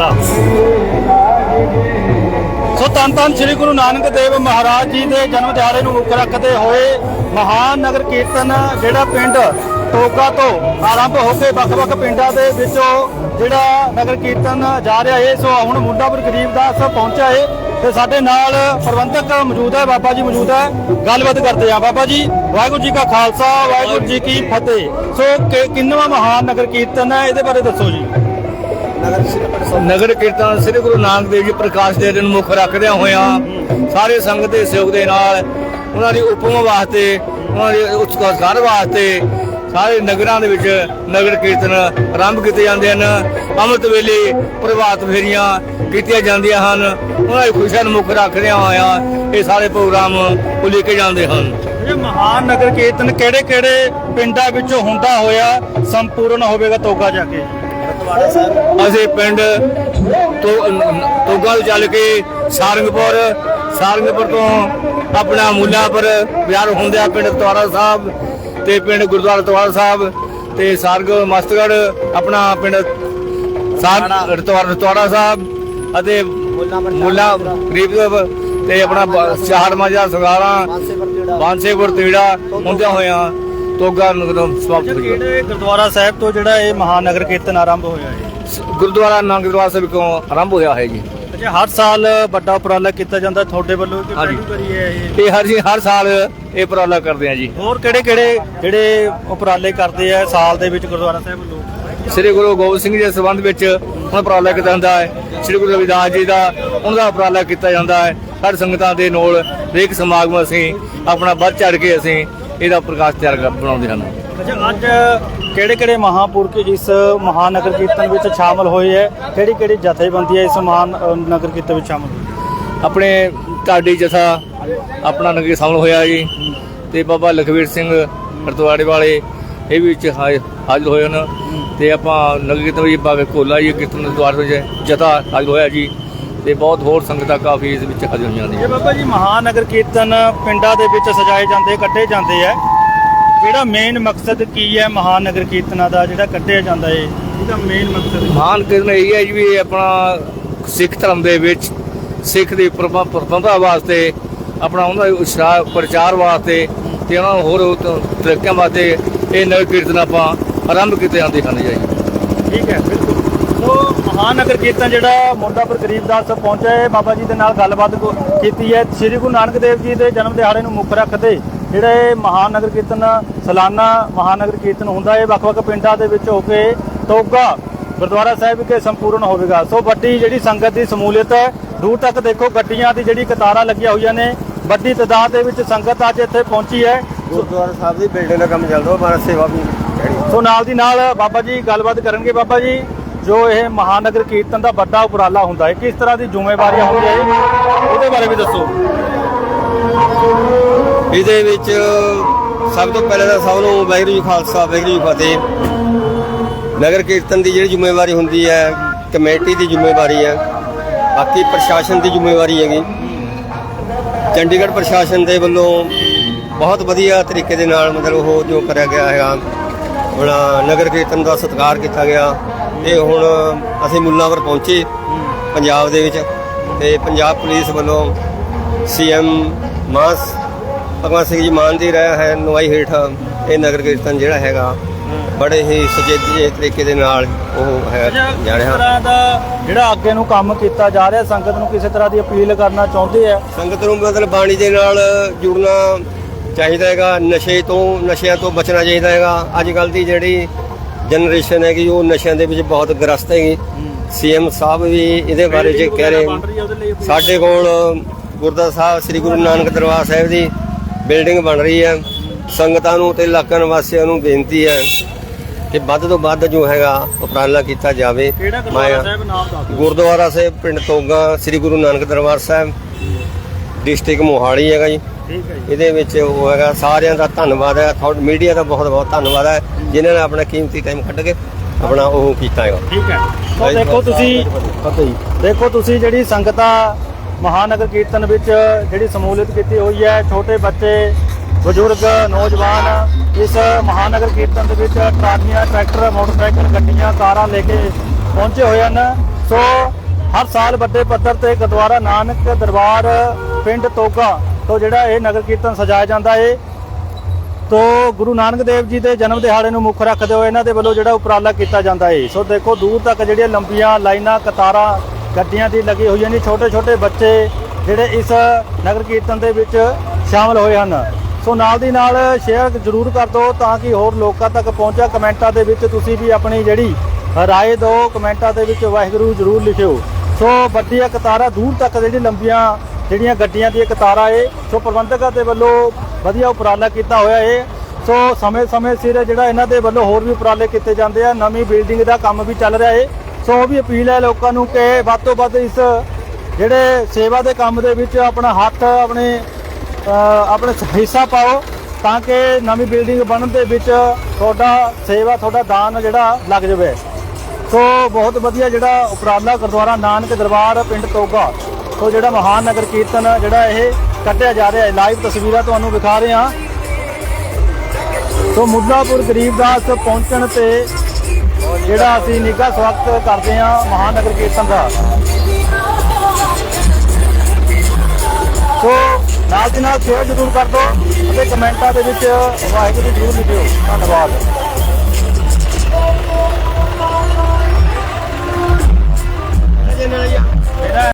ਫਤਿਹ ਸੋ ਧੰਨ ਧੰਨ ਸ੍ਰੀ ਗੁਰੂ ਨਾਨਕ ਦੇਵ ਮਹਾਰਾਜ ਜੀ ਦੇ ਜਨਮ ਦਿਹਾੜੇ ਨੂੰ ਮੁੱਖ ਰੱਖਦੇ ਹੋਏ ਮਹਾਨ ਨਗਰ ਕੀਰਤਨ ਜਿਹੜਾ ਪਿੰਡ ਟੋਗਾ ਤੋਂ ਆਰੰਭ ਹੋ ਕੇ ਵੱਖ-ਵੱਖ ਪਿੰਡਾਂ ਦੇ ਵਿੱਚੋਂ ਜਿਹੜਾ ਨਗਰ ਕੀਰਤਨ ਜਾ ਰਿਹਾ ਹੈ ਸੋ ਹੁਣ ਮੁੰਡਾਪੁਰ ਗਰੀਬਦਾਸ ਪਹੁੰਚਿਆ ਹੈ ਤੇ ਸਾਡੇ ਨਾਲ ਪ੍ਰਬੰਧਕ ਮੌਜੂਦ ਹੈ, ਬਾਬਾ ਜੀ ਮੌਜੂਦ ਹੈ। ਗੱਲਬਾਤ ਕਰਦੇ ਹਾਂ। ਬਾਬਾ ਜੀ, ਵਾਹਿਗੁਰੂ ਜੀ ਕਾ ਖਾਲਸਾ, ਵਾਹਿਗੁਰੂ ਜੀ ਕੀ ਫਤਿਹ। ਸੋ ਕਿ- ਮਹਾਨ ਨਗਰ ਕੀਰਤਨ ਹੈ, ਇਹਦੇ ਬਾਰੇ ਦੱਸੋ ਜੀ। ਨਗਰ ਕੀਰਤਨ ਸ੍ਰੀ ਗੁਰੂ ਨਾਨਕ ਦੇਵ ਜੀ ਪ੍ਰਕਾਸ਼ ਦੇ ਦਿਨ ਮੁੱਖ ਰੱਖਦਿਆਂ ਹੋਇਆਂ ਸਾਰੇ ਸੰਗਤ ਦੇ ਸਹਿਯੋਗ ਦੇ ਨਾਲ ਉਹਨਾਂ ਦੀ ਉਪਮ ਵਾਸਤੇ, ਉਹਨਾਂ ਦੇ ਉਤਸਕਾਰ ਵਾਸਤੇ ਸਾਰੇ ਨਗਰਾਂ ਦੇ ਵਿੱਚ ਨਗਰ ਕੀਰਤਨ ਆਰੰਭ ਕੀਤੇ ਜਾਂਦੇ ਹਨ। ਅੰਮ੍ਰਿਤ ਵੇਲੇ ਪ੍ਰਭਾਤ ਫੇਰੀਆਂ ਕੀਤੀਆਂ ਜਾਂਦੀਆਂ ਹਨ। ਉਹਨਾਂ ਦੀ ਖੁਸ਼ੀਆਂ ਨੂੰ ਮੁੱਖ ਰੱਖਦਿਆਂ ਹੋਇਆ ਇਹ ਸਾਰੇ ਪ੍ਰੋਗਰਾਮ ਉਲੀਕੇ ਜਾਂਦੇ ਹਨ। ਇਹ ਮਹਾਨ ਨਗਰ ਕੀਰਤਨ ਕਿਹੜੇ ਕਿਹੜੇ ਪਿੰਡਾਂ ਵਿੱਚੋਂ ਹੁੰਦਾ ਹੋਇਆ, ਸੰਪੂਰਨ ਹੋਵੇਗਾ ਤੋਗਾ ਜਾ ਕੇ? ਅਸੀਂ ਪਿੰਡ ਤੋਗਾ ਚੱਲ ਕੇ ਸਾਰੰਗਪੁਰ ਸਾਰੰਗਪੁਰ ਤੋਂ ਆਪਣਾ ਮੁੱਲਾਪੁਰ ਬਾਜ਼ਾਰ ਹੁੰਦਿਆ ਪਿੰਡ ਤਵਾਰਾ ਸਾਹਿਬ ਤੇ ਪਿੰਡ ਗੁਰਦੁਆਰਾ ਤਵਾਰਾ ਸਾਹਿਬ ਤੇ ਸਾਰਗ ਮਸਤਗੜ ਆਪਣਾ ਪਿੰਡ ਸਾਰ ਤਵਾਰਾ ਤਵਾਰਾ ਸਾਹਿਬ ਅਤੇ ਮੁੱਲਾ ਗਰੀਬਦੇਵ ਤੇ ਆਪਣਾ ਚਾਹੜ ਮਾਜਾ ਸਗਾਰਾ ਬਾਂਸੇਪੁਰ ਤੀੜਾ। ਹੁੰਦਿਆ ਹੋਇਆ ਤੋਗਾ ਨਗਰ ਸਮਾਪਤ ਹੋਇਆ ਕਿਹੜੇ ਗੁਰਦੁਆਰਾ ਸਾਹਿਬ ਤੋਂ ਜਿਹੜਾ ਇਹ ਮਹਾਨ ਨਗਰ ਕੀਰਤਨ ਆਰੰਭ ਹੋਇਆ ਹੈ? ਗੁਰਦੁਆਰਾ ਨਾਨਕਦਵਾਰ ਸਾਹਿਬ ਤੋਂ ਆਰੰਭ ਹੋਇਆ ਹੈ ਜੀ। ਅੱਛਾ ਹਰ ਸਾਲ ਵੱਡਾ ਉਪਰਾਲਾ ਕੀਤਾ ਜਾਂਦਾ ਤੁਹਾਡੇ ਵੱਲੋਂ ਕਿ ਹਾਂਜੀ। ਪਹਿਲੀ ਵਾਰੀ ਹੈ ਇਹ? ਇਹ ਹਰ ਜੀ ਹਰ ਸਾਲ ਇਹ ਉਪਰਾਲਾ ਕਰਦੇ ਆ ਜੀ। ਹੋਰ ਕਿਹੜੇ ਕਿਹੜੇ ਜਿਹੜੇ ਉਪਰਾਲੇ ਕਰਦੇ ਆ ਸਾਲ ਦੇ ਵਿੱਚ ਗੁਰਦੁਆਰਾ ਸਾਹਿਬ ਵੱਲੋਂ ਸ੍ਰੀ ਗੁਰੂ ਗੋਬਿੰਦ ਸਿੰਘ ਜੀ ਦੇ ਸੰਬੰਧ ਵਿੱਚ ਹੁਣ ਉਪਰਾਲਾ ਕੀਤਾ ਜਾਂਦਾ ਹੈ। ਸ੍ਰੀ ਗੁਰੂ ਰਵਿਦਾਸ ਜੀ ਦਾ ਉਹਨਾਂ ਦਾ ਉਪਰਾਲਾ ਕੀਤਾ ਜਾਂਦਾ ਹੈ। ਹਰ ਸੰਗਤਾਂ ਦੇ ਨਾਲ ਹਰੇਕ ਸਮਾਗਮ ਅਸੀਂ ਆਪਣਾ ਵੱਧ ਚੜ ਕੇ ਅਸੀਂ ਇਹਦਾ ਪ੍ਰਕਾਸ਼ ਤਿਆਰ ਕਰ ਬਣਾਉਂਦੇ ਹਨ। ਅੱਛਾ ਅੱਜ ਕਿਹੜੇ ਕਿਹੜੇ ਮਹਾਪੁਰਖ ਇਸ ਮਹਾਨ ਨਗਰ ਕੀਰਤਨ ਵਿੱਚ ਸ਼ਾਮਲ ਹੋਏ ਹੈ? ਕਿਹੜੀ ਕਿਹੜੀ ਜਥੇਬੰਦੀਆਂ ਇਸ ਮਹਾਨ ਅ, ਨਗਰ ਕੀਰਤਨ ਵਿੱਚ ਸ਼ਾਮਲ? ਹੋਈ ਆਪਣੇ ਢਾਡੀ ਜਥਾ ਆਪਣਾ ਨਗਰ ਸ਼ਾਮਲ ਹੋਇਆ ਜੀ। ਤੇ ਬਾਬਾ ਲਖਵੀਰ ਸਿੰਘ ਹਰਦੁਆੜੇ ਵਾਲੇ ਇਹ ਵੀ ਵਿੱਚ ਹਾਏ- ਹਾਜ਼ਰ ਹੋਏ ਹਨ। ਤੇ ਆਪਾਂ ਨਗਰ ਕੀਰਤਨ ਵੀ ਬਾਬੇ ਕੋਲਾ ਜੀ ਕੀਰਤਨ ਦੁਆਰ ਵਿੱਚ ਜਥਾ ਹਾਜ਼ਰ ਹੋਇਆ ਜੀ। ਤੇ ਬਹੁਤ ਹੋਰ ਸੰਗਤਾਂ ਕਾਫੀ ਇਸ ਵਿੱਚ ਹਾਜ਼ਰ ਹੋਈਆਂ ਨੇ। ਇਹ ਬਾਬਾ ਜੀ ਮਹਾਨ ਨਗਰ ਕੀਰਤਨ ਪਿੰਡਾਂ ਦੇ ਵਿੱਚ ਸਜਾਏ ਜਾਂਦੇ ਕੱਢੇ ਜਾਂਦੇ ਆ। ਜਿਹੜਾ ਮੇਨ ਮਕਸਦ ਕੀ ਹੈ ਮਹਾਨ ਨਗਰ ਕੀਰਤਨਾਂ ਦਾ ਜਿਹੜਾ ਕੱਢਿਆ ਜਾਂਦਾ ਹੈ ਇਹਦਾ ਮੇਨ ਮਕਸਦ? ਮਹਾਨ ਕੀਰਤਨ ਇਹ ਹੈ ਜੀ ਵੀ ਆਪਣਾ ਸਿੱਖ ਧਰਮ ਦੇ ਵਿੱਚ ਸਿੱਖ ਦੀ ਪ੍ਰਬੰਧਾ ਵਾਸਤੇ ਆਪਣਾ ਉਹਨਾਂ ਦੇ ਉਤਸ਼ਾਹ ਪ੍ਰਚਾਰ ਵਾਸਤੇ ਤੇ ਉਹਨਾਂ ਨੂੰ ਹੋਰ ਤਰੀਕਿਆਂ ਵਾਸਤੇ ਇਹ ਨਗਰ ਕੀਰਤਨ ਆਪਾਂ ਆਰੰਭ ਕੀਤੇ ਜਾਂਦੇ ਹਨ ਜੀ। ਠੀਕ ਹੈ ਬਿਲਕੁਲ। ਸੋ ਮਹਾਨ ਨਗਰ ਕੀਰਤਨ ਜਿਹੜਾ ਮੁੰਡਾਪੁਰ ਗਰੀਬਦਾਸ ਪਹੁੰਚਿਆ ਹੈ ਬਾਬਾ ਜੀ ਦੇ ਨਾਲ ਗੱਲਬਾਤ ਕੋ- ਕੀਤੀ ਹੈ। ਸ੍ਰੀ ਗੁਰੂ ਨਾਨਕ ਦੇਵ ਜੀ ਦੇ ਜਨਮ ਦਿਹਾੜੇ ਨੂੰ ਮੁੱਖ ਰੱਖਦੇ ਜਿਹੜਾ ਇਹ ਮਹਾਨ ਨਗਰ ਕੀਰਤਨ ਸਾਲਾਨਾ ਮਹਾਨ ਨਗਰ ਕੀਰਤਨ ਹੁੰਦਾ ਹੈ ਵੱਖ-ਵੱਖ ਪਿੰਡਾਂ ਦੇ ਵਿੱਚ ਹੋ ਕੇ ਤੋਗਾ ਗੁਰਦੁਆਰਾ ਸਾਹਿਬ ਵਿਖੇ ਸੰਪੂਰਨ ਹੋਵੇਗਾ। ਸੋ ਵੱਡੀ ਜਿਹੜੀ ਸੰਗਤ ਦੀ ਸਮੂਲੀਅਤ ਹੈ ਦੂਰ ਤੱਕ ਦੇਖੋ ਗੱਡੀਆਂ ਦੀ ਜਿਹੜੀ ਕਤਾਰਾਂ ਲੱਗੀਆਂ ਹੋਈਆਂ ਨੇ ਵੱਡੀ ਤਾਦਾਦ ਦੇ ਵਿੱਚ ਸੰਗਤ ਅੱਜ ਇੱਥੇ ਪਹੁੰਚੀ ਹੈ। ਗੁਰਦੁਆਰਾ ਸਾਹਿਬ ਦੀ ਬਿਲਡਿੰਗ ਦਾ ਕੰਮ ਚੱਲਦਾ ਮਾਰਾ ਸੇਵਾ ਵੀ ਸੋ ਨਾਲ ਦੀ ਨਾਲ ਬਾਬਾ ਜੀ ਗੱਲਬਾਤ ਕਰਨਗੇ ਬਾਬਾ ਜੀ। ਜੋ ਇਹ ਮਹਾਨਗਰ ਕੀਰਤਨ ਦਾ ਵੱਡਾ ਉਪਰਾਲਾ ਹੁੰਦਾ ਹੈ, ਕਿਸ ਤਰ੍ਹਾਂ ਦੀ ਜ਼ਿੰਮੇਵਾਰੀਆਂ ਹੁੰਦੀਆਂ ਹੈ ਉਹਦੇ ਬਾਰੇ ਵੀ ਦੱਸੋ। ਇਹਦੇ ਵਿੱਚ ਸਭ ਤੋਂ ਪਹਿਲਾਂ ਤਾਂ ਸਭ ਨੂੰ ਵਾਹਿਗੁਰੂ ਜੀ ਖਾਲਸਾ, ਵਾਹਿਗੁਰੂ ਜੀ ਫਤਿਹ। ਨਗਰ ਕੀਰਤਨ ਦੀ ਜਿਹੜੀ ਜ਼ਿੰਮੇਵਾਰੀ ਹੁੰਦੀ ਹੈ, ਕਮੇਟੀ ਦੀ ਜ਼ਿੰਮੇਵਾਰੀ ਹੈ, ਬਾਕੀ ਪ੍ਰਸ਼ਾਸਨ ਦੀ ਜ਼ਿੰਮੇਵਾਰੀ ਹੈਗੀ। ਚੰਡੀਗੜ੍ਹ ਪ੍ਰਸ਼ਾਸਨ ਦੇ ਵੱਲੋਂ ਬਹੁਤ ਵਧੀਆ ਤਰੀਕੇ ਦੇ ਨਾਲ ਮਤਲਬ ਉਹ ਜੋ ਕਰਿਆ ਗਿਆ ਹੈਗਾ ਹੁਣ ਨਗਰ ਕੀਰਤਨ ਦਾ ਸਤਿਕਾਰ ਕੀਤਾ ਗਿਆ। ਤੇ ਹੁਣ ਅਸੀਂ ਮੁੱਲਾਂਵਰ ਪਹੁੰਚੇ ਪੰਜਾਬ ਦੇ ਵਿੱਚ ਤੇ ਪੰਜਾਬ ਪੁਲਿਸ ਵੱਲੋਂ ਸੀਐਮ ਮਾਸ ਭਗਵੰਤ ਸਿੰਘ ਜੀ ਮਾਨ ਦੀ ਰਿਹਾ ਹੈ ਨਵਾਈ ਹੇਠ ਇਹ ਨਗਰ ਕੀਰਤਨ ਜਿਹੜਾ ਹੈਗਾ ਬੜੇ ਹੀ ਸੁਚੇਜੇ ਤਰੀਕੇ ਦੇ ਨਾਲ ਉਹ ਹੈ ਜਾ ਇਸ ਰਿਹਾ ਤਰ੍ਹਾਂ ਦਾ ਜਿਹੜਾ ਅੱਗੇ ਨੂੰ ਕੰਮ ਕੀਤਾ ਜਾ ਰਿਹਾ ਸੰਗਤ ਨੂੰ ਕਿਸੇ ਤਰ੍ਹਾਂ ਦੀ ਅਪੀਲ ਕਰਨਾ ਚਾਹੁੰਦੇ ਆ? ਸੰਗਤ ਨੂੰ ਮਤਲਬ ਬਾਣੀ ਦੇ ਨਾਲ ਜੁੜਨਾ ਚਾਹੀਦਾ ਹੈਗਾ ਨਸ਼ੇ ਤੋਂ ਨਸ਼ਿਆਂ ਤੋਂ ਬਚਣਾ ਚਾਹੀਦਾ ਹੈਗਾ। ਅੱਜ ਕੱਲ ਦੀ ਜਿਹੜੀ ਜਨਰੇਸ਼ਨ ਹੈਗੀ ਉਹ ਨਸ਼ਿਆਂ ਦੇ ਵਿੱਚ ਬਹੁਤ ਗ੍ਰਸਤ ਹੈਗੀ। ਸੀਐਮ ਸਾਹਿਬ ਵੀ ਇਹਦੇ ਬਾਰੇ ਚ ਕਹਿ ਰਹੇ ਸਾਡੇ ਕੋਲ ਗੁਰਦੁਆਰਾ ਸਾਹਿਬ ਸ੍ਰੀ ਗੁਰੂ ਨਾਨਕ ਦਰਬਾਰ ਸਾਹਿਬ ਦੀ ਬਿਲਡਿੰਗ ਬਣ ਰਹੀ ਹੈ। ਸੰਗਤਾਂ ਨੂੰ ਤੇ ਇਲਾਕਾ ਨਿਵਾਸੀਆਂ ਨੂੰ ਬੇਨਤੀ ਹੈ ਕਿ ਵੱਧ ਤੋਂ ਵੱਧ ਜੋ ਹੈਗਾ ਉਪਰਾਲਾ ਕੀਤਾ ਜਾਵੇ। ਮਾਇਆ- ਗੁਰਦੁਆਰਾ ਸਾਹਿਬ ਪਿੰਡ ਤੋਗਾ ਸ੍ਰੀ ਗੁਰੂ ਨਾਨਕ ਦਰਬਾਰ ਸਾਹਿਬ। ਡਿਸਟ੍ਰਿਕਟ ਮੋਹਾਲੀ ਹੈਗਾ ਜੀ। ਠੀਕ ਹੈ ਜੀ। ਇਹਦੇ ਵਿੱਚ ਉਹ ਹੈਗਾ ਸਾਰਿਆਂ ਦਾ ਧੰਨਵਾਦ ਹੈ। ਤੁਹਾਡਾ ਮੀਡੀਆ ਦਾ ਬਹੁਤ ਬਹੁਤ ਧੰਨਵਾਦ ਹੈ। ਜਿਨ੍ਹਾਂ ਨੇ ਆਪਣਾ ਕੀਮਤੀ ਟਾਈਮ ਕੱਢ ਕੇ ਆਪਣਾ ਉਹ ਕੀਤਾ ਹੈਗਾ। ਠੀਕ ਹੈ। ਦੇਖੋ ਤੁਸੀਂ ਫਤਿਹ ਜੀ ਦੇਖੋ ਤੁਸੀਂ ਜਿਹੜੀ ਸੰਗਤਾਂ ਮਹਾਨਗਰ ਕੀਰਤਨ ਵਿੱਚ ਜਿਹੜੀ ਸਮੂਲੀਅਤ ਕੀਤੀ ਹੋਈ ਹੈ ਛੋਟੇ ਬੱਚੇ ਬਜ਼ੁਰਗ ਨੌਜਵਾਨ ਇਸ ਮਹਾਨਗਰ ਕੀਰਤਨ ਦੇ ਵਿੱਚ ਟਰਾਲੀਆਂ ਟਰੈਕਟਰ ਮੋਟਰਸਾਈਕਲ ਗੱਡੀਆਂ ਕਾਰਾਂ ਲੈ ਕੇ ਪਹੁੰਚੇ ਹੋਏ ਹਨ। ਸੋ ਹਰ ਸਾਲ ਵੱਡੇ ਪੱਧਰ ਤੇ ਗੁਰਦੁਆਰਾ ਨਾਨਕ ਦਰਬਾਰ ਪਿੰਡ ਤੋਗਾ ਤੋਂ ਜਿਹੜਾ ਇਹ ਨਗਰ ਕੀਰਤਨ ਸਜਾਇਆ ਜਾਂਦਾ ਏ, ਤੋ ਗੁਰੂ ਨਾਨਕ ਦੇਵ ਜੀ ਦੇ ਜਨਮ ਦਿਹਾੜੇ ਨੂੰ ਮੁੱਖ ਰੱਖਦੇ ਹੋਏ ਇਹਨਾਂ ਦੇ ਵੱਲੋਂ ਜਿਹੜਾ ਉਪਰਾਲਾ ਕੀਤਾ ਜਾਂਦਾ ਏ। ਸੋ ਦੇਖੋ, ਦੂਰ ਤੱਕ ਜਿਹੜੀਆਂ ਲੰਬੀਆਂ ਲਾਈਨਾਂ, ਕਤਾਰਾਂ, ਗੱਡੀਆਂ ਦੀ ਲੱਗੀ ਹੋਈਆਂ ਨੇ ਛੋਟੇ ਛੋਟੇ ਬੱਚੇ ਜਿਹੜੇ ਇਸ ਨਗਰ ਕੀਰਤਨ ਦੇ ਵਿੱਚ ਸ਼ਾਮਲ ਹੋਏ ਹਨ। ਸੋ ਨਾਲ ਦੀ ਨਾਲ ਸ਼ੇਅਰ ਜ਼ਰੂਰ ਕਰ ਦਿਓ ਤਾਂ ਕਿ ਹੋਰ ਲੋਕਾਂ ਤੱਕ ਪਹੁੰਚਾ। ਕਮੈਂਟਾਂ ਦੇ ਵਿੱਚ ਤੁਸੀਂ ਵੀ ਆਪਣੀ ਜਿਹੜੀ ਰਾਏ ਦਿਓ। ਕਮੈਂਟਾਂ ਦੇ ਵਿੱਚ ਵਾਹਿਗੁਰੂ ਜ਼ਰੂਰ ਲਿਖਿਓ। ਸੋ ਵੱਡੀਆਂ ਕਤਾਰਾਂ ਦੂਰ ਤੱਕ ਜਿਹੜੀ ਲੰਬੀਆਂ ਜਿਹੜੀਆਂ ਗੱਡੀਆਂ ਦੀਆਂ ਕਤਾਰਾਂ ਏ ਸੋ ਪ੍ਰਬੰਧਕਾਂ ਦੇ ਵੱਲੋਂ ਵਧੀਆ ਉਪਰਾਲਾ ਕੀਤਾ ਹੋਇਆ ਏ ਸੋ ਸਮੇਂ-ਸਮੇਂ ਸਿਰ ਜਿਹੜਾ ਇਹਨਾਂ ਦੇ ਵੱਲੋਂ ਹੋਰ ਵੀ ਉਪਰਾਲੇ ਕੀਤੇ ਜਾਂਦੇ ਆ, ਨਵੀਂ ਬਿਲਡਿੰਗ ਦਾ ਕੰਮ ਵੀ ਚੱਲ ਰਿਹਾ ਏ ਸੋ ਉਹ ਵੀ ਅਪੀਲ ਹੈ ਲੋਕਾਂ ਨੂੰ ਕਿ ਵੱਧ ਤੋਂ ਵੱਧ ਇਸ ਜਿਹੜੇ ਸੇਵਾ ਦੇ ਕੰਮ ਦੇ ਵਿੱਚ ਆਪਣਾ ਹੱਥ, ਆਪਣੇ ਆਪਣੇ ਹਿੱਸਾ ਪਾਓ ਤਾਂ ਕਿ ਨਵੀਂ ਬਿਲਡਿੰਗ ਬਣਨ ਦੇ ਵਿੱਚ ਤੁਹਾਡਾ ਸੇਵਾ, ਤੁਹਾਡਾ ਦਾਨ ਜਿਹੜਾ ਲੱਗ ਜਾਵੇ। ਸੋ ਬਹੁਤ ਵਧੀਆ ਜਿਹੜਾ ਉਪਰਾਲਾ ਗੁਰਦੁਆਰਾ ਨਾਨਕ ਦਰਬਾਰ ਪਿੰਡ ਤੋਗਾ। ਸੋ ਜਿਹੜਾ ਮਹਾਨ ਨਗਰ ਕੀਰਤਨ ਜਿਹੜਾ ਇਹ ਕੱਢਿਆ ਜਾ ਰਿਹਾ ਹੈ। ਲਾਈਵ ਤਸਵੀਰਾਂ ਤੁਹਾਨੂੰ ਵਿਖਾ ਰਹੇ ਹਾਂ। ਸੋ ਮੁੱਦਾਪੁਰ ਗਰੀਬਦਾਸ ਪਹੁੰਚਣ ਤੇ ਜਿਹੜਾ ਅਸੀਂ ਨਿੱਘਾ ਸਵਾਗਤ ਕਰਦੇ ਹਾਂ ਮਹਾਨ ਨਗਰ ਕੀਰਤਨ ਦਾ। ਸੋ ਨਾਲ ਦੀ ਨਾਲ ਸ਼ੇਅਰ ਜ਼ਰੂਰ ਕਰ ਦਿਓ ਅਤੇ ਕਮੈਂਟਾਂ ਦੇ ਵਿੱਚ ਵਾਹਿਗੁਰੂ ਜ਼ਰੂਰ ਲਿਖਿਓ। ਧੰਨਵਾਦ।